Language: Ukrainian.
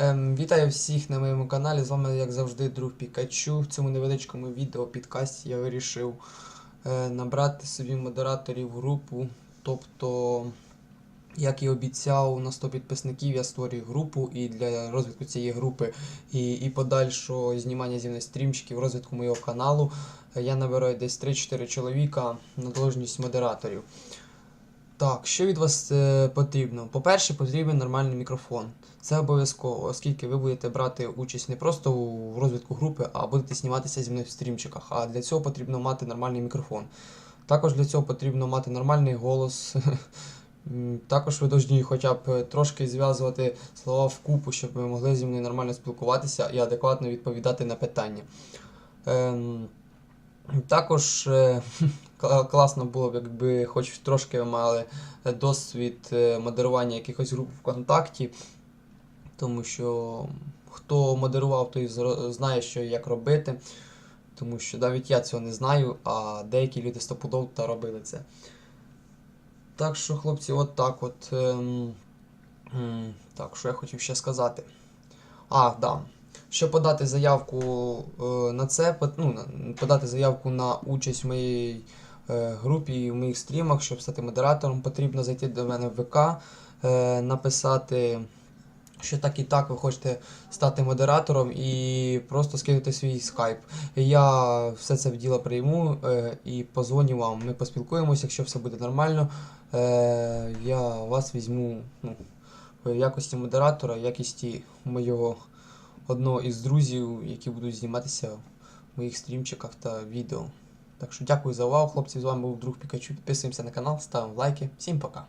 Ем, вітаю всіх на моєму каналі. З вами, як завжди, друг Пікачу. В цьому невеличкому відео підкасті я вирішив е, набрати собі модераторів групу. Тобто, як і обіцяв, на 100 підписників я створюю групу і для розвитку цієї групи і, і подальшого знімання зі мною стрімчиків, розвитку моєго каналу. Я набираю десь 3-4 чоловіка на должність модераторів. Так, що від вас е, потрібно? По-перше, потрібен нормальний мікрофон. Це обов'язково, оскільки ви будете брати участь не просто у розвитку групи, а будете зніматися зі мною в стрімчиках. А для цього потрібно мати нормальний мікрофон. Також для цього потрібно мати нормальний голос. Також ви повинні хоча б трошки зв'язувати слова вкупу, щоб ви могли зі мною нормально спілкуватися і адекватно відповідати на питання. Ем, також е, класно було б, якби хоч трошки мали досвід е, модерування якихось груп ВКонтакті, тому що хто модерував, той знає, що і як робити. Тому що навіть я цього не знаю, а деякі люди стопудов та робили це. Так що, хлопці, от так от. Ем, м, так, що я хотів ще сказати. А, да. Щоб подати заявку е, на це, ну, подати заявку на участь в моїй групі і в моїх стрімах, щоб стати модератором, потрібно зайти до мене в ВК, е, написати, що так і так ви хочете стати модератором, і просто скинути свій скайп. Я все це в діло прийму е, і позвоню вам. Ми поспілкуємося, якщо все буде нормально. Е, я вас візьму ну, в якості модератора, в якості моєго одного із друзів, які будуть зніматися в моїх стрімчиках та відео. Так що дякую за увагу, хлопці. З вами був друг Пікачу. Підписуємося на канал, ставимо лайки. Всім пока.